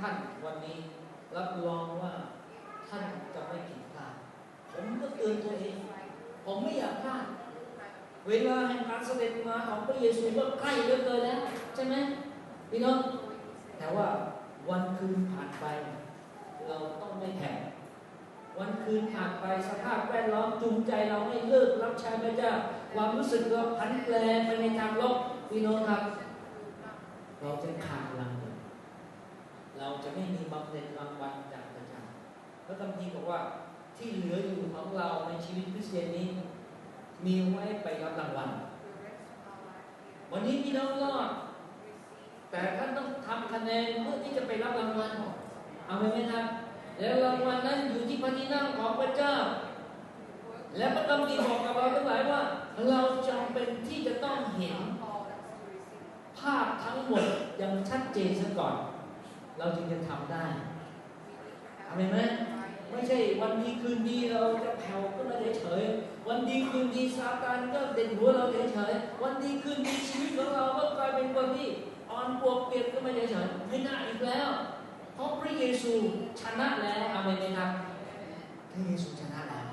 ท่านวันนี้ รับรองว่าท่านจะไม่ผิดพลาดผมก็เตือนตัวเอง ผมไม่อยากพลาดเวลาแห่งการเสด็จมาของพระเยซูก็ใกล้เหลือเกินแล้วใช่ไหมพี่น้องแต่ว่าวันคืนผ่านไป เราต้องไม่แผ่วันคืนผ่านไปสภาพแวดล้อมจูงใจเราให้เลิกรับใช้พระเจ้าความรู้สึกเราผันแปรไปในทางลบพี่น้องครับ เราจะขาดพลัง เราจะไม่มีบำเหน็จรางวัลจากพระเจ้าพระคัมภีร์บอกว่าที่เหลืออยู่ของเราในชีวิตคริสเตียนนี้ มีไว้ไปรับรางวัล วันนี้พี่น้องรอด แต่ท่านต้องทำคะแนนเพื่อที่จะไปรับรางวัลเอาไหมครับแล้วรางวัลนั้นอยู่ที่พระที่นั่งของพระเจ้า และพระคัมภีร์บอกกับเราทั้งหลายว่า เราจำเป็นที่จะต้องเห็น ภาพทั้งหมดอย่างชัดเจนซะก่อน เราจึงจะทำได้เอาไหมไม่ใช่วันดีคืนดีเราจะแผ่วก็มาเฉยวันดีคืนดีซาตานก็เด็ดหัวเราเฉยวันดีคืนดีชีวิตของเราก็กลายเป็นคนที่อ่อนปวกเปียกก็ไม่เฉยไม่น่าอีกแล้วเพราะพระเยซูชนะแล้วอาเมนไหมครับพระเยซูชนะแล้ว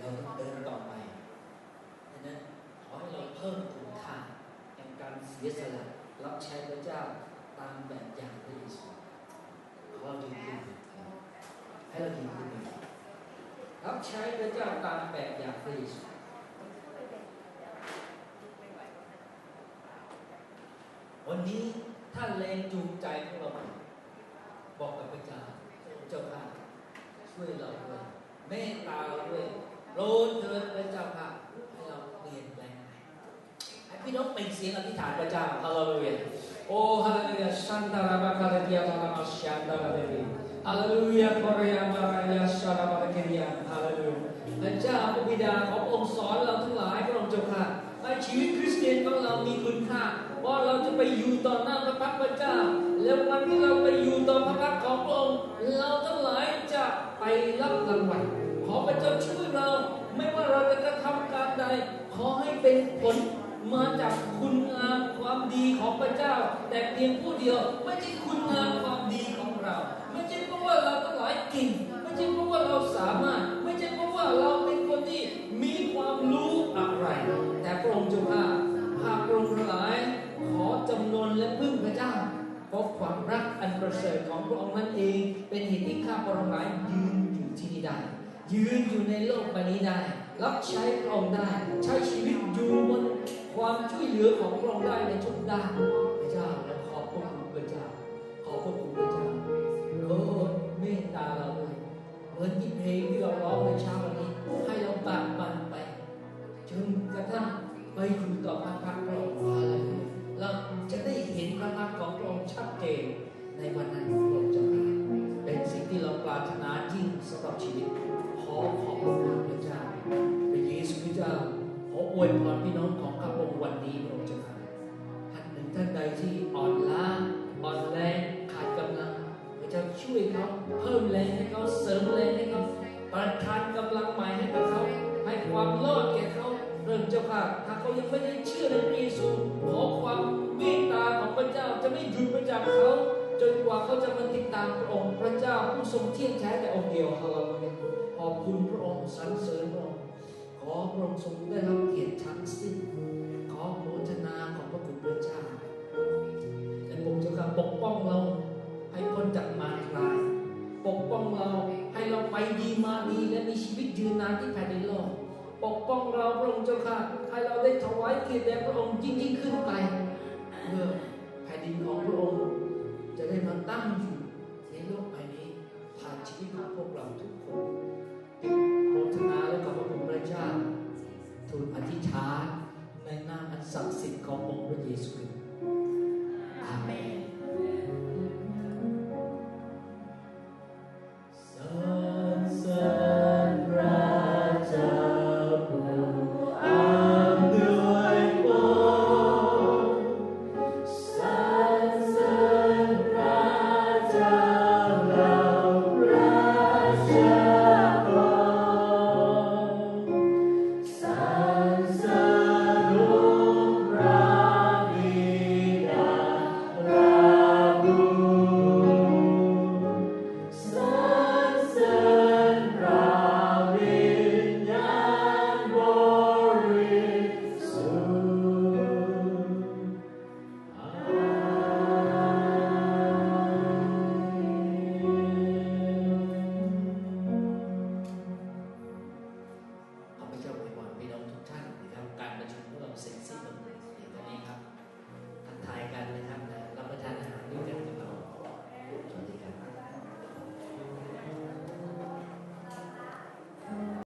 เราต้องเดินต่อไปนั้นขอให้เราเพิ่มคุณค่าแห่งการเสียสละ รับใช้พระเจ้าตามแบบอย่างพระเยซูขอเรายืนขึ้นให้เรายืนขึ้นรับใช้พระเจ้าตามแบบอย่างพระเยซูวันนี้ท่านแรงจูงใจของเราบอกกับพระเจ้าเจ้าค่ะช่วยเราด้วยเมตตาเราด้วยโปรดเถิดพระเจ้าค่ะให้าเปลี่ยนแปลงใหม่ ให้พี่องเป็นเสียงอธิษฐานพระเจ้าฮาเลลูยาโอ้ฮาเลลูยาชันตาราบาคาเดียมาลามาชันตาราเดวีฮาเลลูยาโคเรียมารายาชาราบาเกเรียฮาเลลูยาพระเจ้าพระบิดาขององค์สอนเราทั้งหลายพระองค์เจ้าค่ะให้ชีวิตคริสเตียนของเรามีคุณค่าว่าเราจะไปอยู่ต่อหน้าพระพักตร์พระเจ้า แล้ววันที่เราไปอยู่ต่อพระพักตร์ของพระองค์เราทั้งหลายจะไปรับรางวัลขอพระเจ้าช่วยเรา ไม่ว่าเราจะกระทำการใด ขอให้เป็นผล มาจากคุณงามความดีของพระเจ้า แต่เพียงผู้เดียว ไม่ใช่คุณงามความดีของเรา ไม่ใช่เพราะว่าเราทั้งหลายเก่งไม่ใช่เพราะว่าเราสามารถ ไม่ใช่เพราะว่าเราเป็นคนที่มีความรู้อะไร แต่พระองค์เจ้าข้าหากพระองค์ทั้งหลายขอจำนวนและพึ่งพระเจ้าเพราะความรักอันประเสริฐของพระองค์นั่นเอง เป็นเหตุที่ข้าพระองค์หลายยืนอยู่ที่นี่ได้ยืนอยู่ในโลกใบนี้ได้ รับใช้พระองค์ได้ ใช้ชีวิตอยู่บน ความช่วยเหลือของพระองค์ได้ในทุกด้านพระเจ้าเราขอบพระคุณพระเจ้าขอบพระคุณพระเจ้าโปรดเมตตาเราด้วยเหมือนที่เพลงที่เราร้องในเช้าวันนี้ ให้เราบากบันไปจนกระทั่งไปอยู่ต่อพระพักตร์พระองค์เลยเราจะได้เห็นพระพักตร์ของพระองค์ชัดเจนในวันนั้นพระองค์เจ้าค่ะเป็นสิ่งที่เราปรารถนายิ่งสำหรับชีวิตขอขอบพระคุณพระเจ้าพระเยซูคริสต์เจ้า ออวยพรพี่น้องของข้าพองค์วันนี้พระองค์เจ้าค่ะท่านหนึ่งท่านใดที่อ่อนล้าอ่อนแรงขาดกำลังพระเจ้าช่วยเขาเพิ่มแรงให้เขาเสริมแรงให้เขาประทานกำลังใหม่ให้กับเขาให้ความรอดแก่เขาเริ่มเจ้าค่ะถ้าเขายังไม่ได้เชื่อในพระเยซูขอความเมตตาของพระเจ้าจะไม่หยุดประจากเขาจนกว่าเขาจะมาติดตามพระองค์พระเจ้าผู้ทรงเที่ยงแท้แต่องค์เดียวฮาเลลูยาขอบคุณพระองค์สรรเสริญพระองค์ ขอพระองค์ทรงได้รับเกียรติทั้งสิ้น ขอโมทนาของพระคุณพระเจ้าและพระองค์เจ้าค่ะปกป้องเราให้พ้นจากมารร้าย ปกป้องเราให้เราไปดีมาดีและมีชีวิตยืนนานที่แผ่นดินโลก ปกป้องเราพระองค์เจ้าค่ะให้เราได้ถวายเกียรติแด่พระองค์ยิ่งยิ่งขึ้นไป